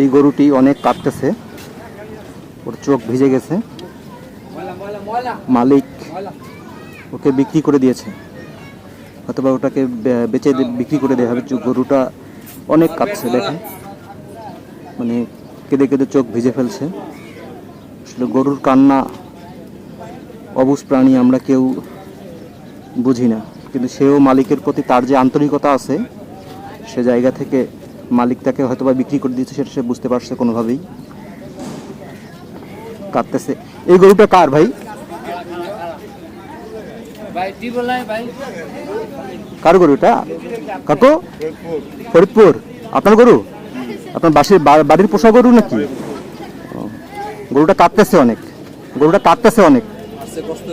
এই গরুটি অনেক কাঁদতেছে ওর চোখ ভিজে গেছে। মালিক ওকে বিক্রি করে দিয়েছে। অথবা ওটাকে বেচে বিক্রি করে দেওয়া হবে। গরুটা অনেক কাঁদছে দেখেন। মানে কেঁদে কেঁদে চোখ ভিজে ফেলছে। আসলে গরুর কান্না, অবুজ প্রাণী আমরা কেউ বুঝি না। কিন্তু সেও মালিকের প্রতি তার যে আন্তরিকতা আছে, সে জায়গা থেকে মালিক তাকে হয়তো বা বিক্রি করে দিয়েছে সেটা সে বুঝতে পারছে কোনোভাবেই কাঁদতেছে এই গরুটা কার ভাই কার গরুটা কাকু ফরিদপুর আপনার গরু আপনার বাসির বাড়ির পোষা গরু নাকি গরুটা কাঁদতেছে অনেক গরুটা কাঁদতেছে অনেক কষ্ট